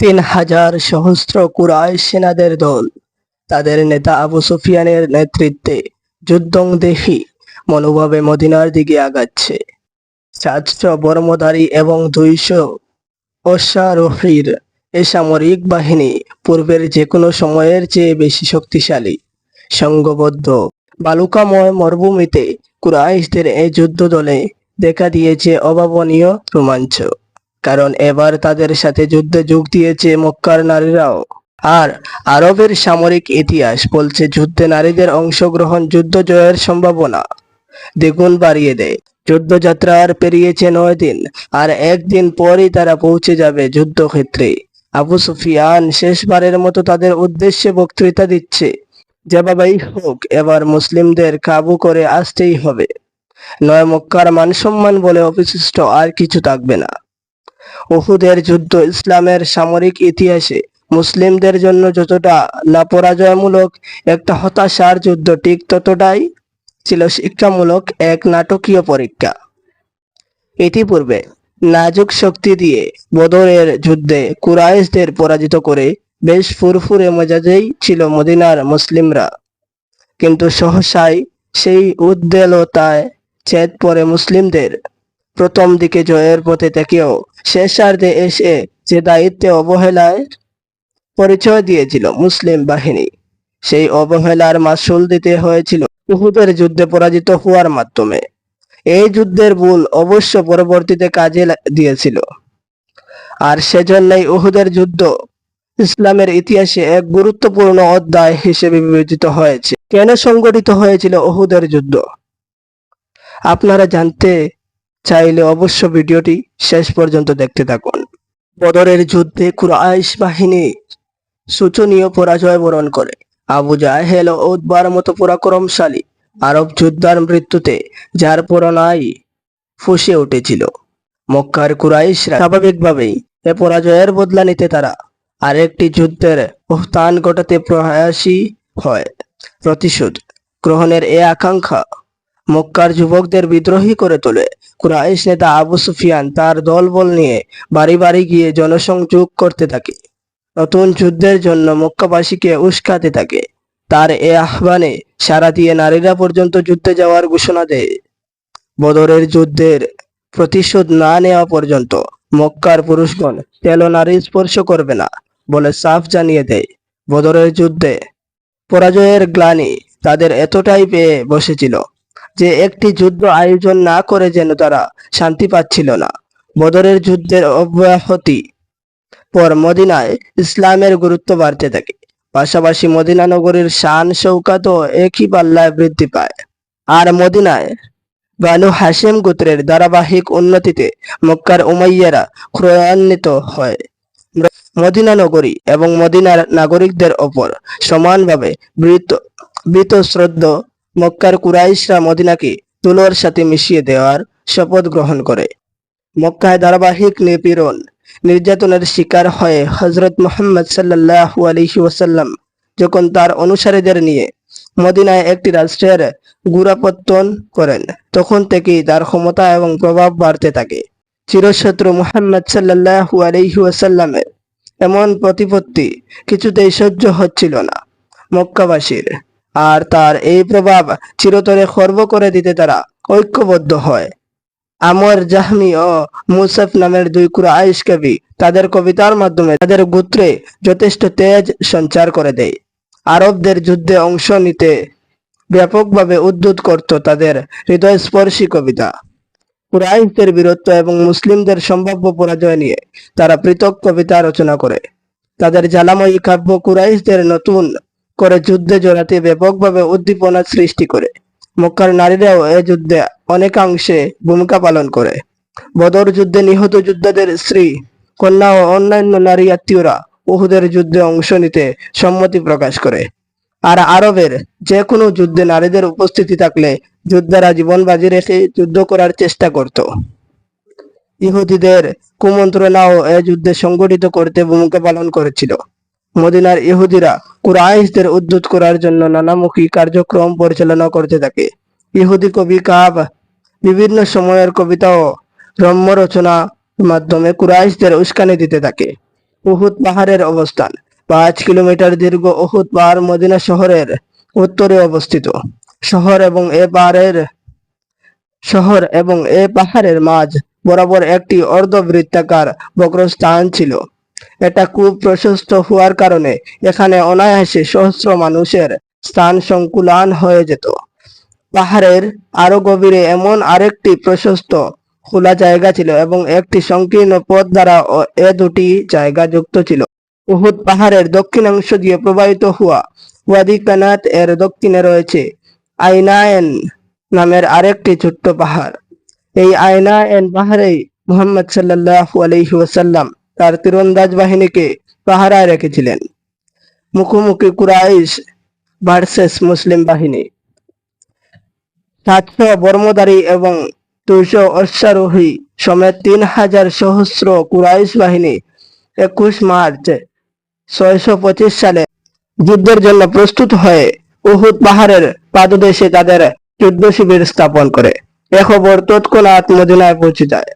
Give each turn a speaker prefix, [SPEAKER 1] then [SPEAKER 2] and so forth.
[SPEAKER 1] তিন হাজার সহস্র কুরাই সেনাদের দল। তাদের নেতা আবু সুফিয়ানের নেতৃত্বে যুদ্ধংদেহী মনোভাবে মদিনার দিকে আগাচ্ছে। সাতশো বর্মধারী এবং দুইশো অশ্বারোহীর এ সামরিক বাহিনী পূর্বের যে কোনো সময়ের চেয়ে বেশি শক্তিশালী সংঘবদ্ধ বালুকাময় মরুভূমিতে কুরাইশদের এই যুদ্ধ দলে দেখা দিয়েছে অভাবনীয় রোমাঞ্চ। কারণ এবার তাদের সাথে যুদ্ধে যোগ দিয়েছে মক্কার নারীরাও। আর আরবের সামরিক ইতিহাস বলছে যুদ্ধে নারীদের অংশগ্রহণ যুদ্ধ জয়ের সম্ভাবনা। দ্বিগুণ বাড়িয়ে দেয়। যুদ্ধযাত্রা আর পেরিয়েছে নয় দিন, আর একদিন পরই তারা পৌঁছে যাবে যুদ্ধক্ষেত্রে। আবু সুফিয়ান শেষবারের মতো তাদের উদ্দেশ্যে বক্তৃতা দিচ্ছে যেভাবেই হোক, এবার মুসলিমদের কাবু করে আসতেই হবে। নয় মক্কার মানসম্মান বলে অবশিষ্ট আর কিছু থাকবে না। উহুদের যুদ্ধ ইসলামের সামরিক ইতিহাসে মুসলিমদের জন্য যতটা না পরাজয়মূলক একটা হতাশার যুদ্ধ, ঠিক ততটাই ছিল শিক্ষামূলক এক নাটকীয় পরীক্ষা। ইতিপূর্বে নাজুক শক্তি দিয়ে বদরের যুদ্ধে কুরাইশদের পরাজিত করে বেশ ফুরফুরে মেজাজেই ছিল মদিনার মুসলিমরা। কিন্তু সহসাই সেই উদ্দেলতায় ছেদ পড়ে মুসলিমদের। প্রথম দিকে জয়ের পথে থেকেও শেষার্ধে এসে যে দায়িত্বে অবহেলায় পরিচয় দিয়েছিল মুসলিম বাহিনী, সেই অবহেলার মাসুল দিতে হয়েছিল উহুদের যুদ্ধে পরাজিত হওয়ার মাধ্যমে। এই যুদ্ধের ভুল অবশ্য পরবর্তীতে কাজে দিয়েছিল। আর সেজন্যই উহুদের যুদ্ধ ইসলামের ইতিহাসে এক গুরুত্বপূর্ণ অধ্যায় হিসেবে বিবেচিত হয়েছে। কেন সংগঠিত হয়েছিল উহুদের যুদ্ধ? আপনারা জানতে চাইলে অবশ্য ভিডিওটি শেষ পর্যন্ত দেখতে থাকুন। বদরের যুদ্ধে কুরাইশ বাহিনী শোচনীয় পরাজয় বরণ করে। আবু জাহেল ও উদ্বার মতো পরাক্রমশালী আরব যোদ্ধার মৃত্যুতে, যার পরনাই ফুসে উঠেছিল। মক্কার কুরাইশরা স্বাভাবিকভাবেই এ পরাজয়ের বদলা নিতে তারা আরেকটি যুদ্ধের উত্থান ঘটাতে প্রয়াসী হয়। প্রতিশোধ গ্রহণের এ আকাঙ্ক্ষা মক্কার যুবকদের বিদ্রোহী করে তোলে। কুরাইশ নেতা আবু সুফিয়ান তার দলবল নিয়ে বাড়ি বাড়ি গিয়ে জনসংযোগ করতে থাকে। নতুন যুদ্ধের জন্য মক্কাবাসীকে উস্কাতে থাকে। তার এ আহ্বানে সারা দিয়ে নারীরা পর্যন্ত যুদ্ধে যাওয়ার ঘোষণা দেয়। বদরের যুদ্ধের প্রতিশোধ না নেওয়া পর্যন্ত মক্কার পুরুষগণ তেল নারী স্পর্শ করবে না বলে সাফ জানিয়ে দেয়। বদরের যুদ্ধে পরাজয়ের গ্লানি তাদের এতটাই পেয়ে বসেছিল। যে একটি যুদ্ধ আয়োজন না করে যেন তারা শান্তি পাচ্ছিল না। বদরের যুদ্ধের অব্যাহতি পর মদিনায় ইসলামের গুরুত্ব বাড়তে থাকে। পাশাপাশি মদিনা নগরীর শান শৌকাতও একই পাল্লায় বৃদ্ধি পায়। আর মদিনায় বানু হাসিম গোত্রের ধারাবাহিক উন্নতিতে মক্কার উমাইয়ারা ক্রয়ান্বিত হয়। মদিনা নগরী এবং মদিনার নাগরিকদের ওপর সমানভাবে বৃত, বৃতশ্রদ্ধ মক্কার কুরাইশরা মদিনাকে তুলোর সাথে মিশিয়ে দেওয়ার শপথ গ্রহণ করে। মক্কায় ধারাবাহিক নিপীড়ন, নির্যাতনের শিকার হয়ে হজরত মোহাম্মদ সাল্লাহ আলহি ওসাল্লাম যখন তার অনুসারীদের নিয়ে মদিনায় একটি রাষ্ট্রের গুড়াপত্তন করেন, তখন থেকেই তার ক্ষমতা এবং প্রভাব বাড়তে থাকে। চিরশত্রু মোহাম্মদ সাল্লাহ আলহি ওসাল্লামের এমন প্রতিপত্তি কিছুতেই সহ্য হচ্ছিল না। মক্কাবাসীর আর তার এই প্রভাব চিরতরে খর্ব করে দিতে তারা ঐক্যবদ্ধ হয়। আমর জাহমি ও মুসাফ নামের দুই কুরাইশ কবি তাদের কবিতার মাধ্যমে তাদের গোত্রে যথেষ্ট তেজ সঞ্চার করে দেয়। আরবদের যুদ্ধে অংশ নিতে ব্যাপকভাবে উদ্যুত করত তাদের হৃদয়স্পর্শী কবিতা। কুরাইশদের বীরত্ব এবং মুসলিমদের সম্ভাব্য পরাজয় নিয়ে তারা পৃথক কবিতা রচনা করে। তাদের জ্বালাময়ী কাব্য কুরাইশদের নতুন করে যুদ্ধে জড়াতে ব্যাপকভাবে উদ্দীপনা সৃষ্টি করে। মক্কার নারীরাও এ যুদ্ধে অনেকাংশে ভূমিকা পালন করে। বদর যুদ্ধে নিহত যোদ্ধাদের স্ত্রী, কন্যা ও অন্যান্য নারী আত্মীয়রা উহুদের যুদ্ধে অংশ নিতে সম্মতি প্রকাশ করে। আর আরবের যে কোনো যুদ্ধে নারীদের উপস্থিতি থাকলে যোদ্ধারা জীবন বাজি রেখে যুদ্ধ করার চেষ্টা করত। ইহুদিদের কুমন্ত্রণাও এ যুদ্ধে সংগঠিত করতে ভূমিকা পালন করেছিল। মদিনার ইহুদিরা কুরাইশদের উদ্ধুত করার জন্য নানামুখী কার্যক্রম পরিচালনা করতে থাকে। ইহুদি কবি কাব বিভিন্ন সময়ের কবিতা ও রম্য রচনা মাধ্যমে কুরাইশদের উস্কানি দিতে থাকে। উহুদ পাহাড়ের অবস্থান, পাঁচ কিলোমিটার দীর্ঘ উহুদ পাহাড় মদিনা শহরের উত্তরে অবস্থিত। শহর এবং এ পাহাড়ের, শহর এবং এ পাহাড়ের মাঝ বরাবর একটি অর্ধবৃত্তাকার বক্রস্থান ছিল। এটা খুব প্রশস্ত হওয়ার কারণে এখানে অনায়াসে সহস্র মানুষের স্থান সংকুলান হয়ে যেত। পাহাড়ের আরও গভীরে এমন আরেকটি প্রশস্ত খোলা জায়গা ছিল এবং একটি সংকীর্ণ পথ দ্বারা এ দুটি জায়গা যুক্ত ছিল। উহুদ পাহাড়ের দক্ষিণাংশ দিয়ে প্রবাহিত হওয়া ওয়াদি কানাত এর দক্ষিণে রয়েছে আইনায়ন নামের আরেকটি ছোট্ট পাহাড়। এই আইনায়ন পাহাড়েই মুহাম্মদ আলাইহি ওয়াসাল্লাম তার তীরন্দাজ বাহিনীকে পাহারায় রেখেছিলেন। মুখোমুখি কুরাইশ ভার্সেস মুসলিম বাহিনী। সাতশো বর্মধারী এবং দুইশো অশ্বারোহী সমেত তিন হাজার সহস্র কুরাইশ বাহিনী একুশ মার্চ ছয়শো পঁচিশ সালে যুদ্ধের জন্য প্রস্তুত হয়ে উহুদ পাহাড়ের পাদদেশে তাদের যুদ্ধ শিবির স্থাপন করে। এ খবর তৎক্ষণাৎ মদিনায় পৌঁছে যায়।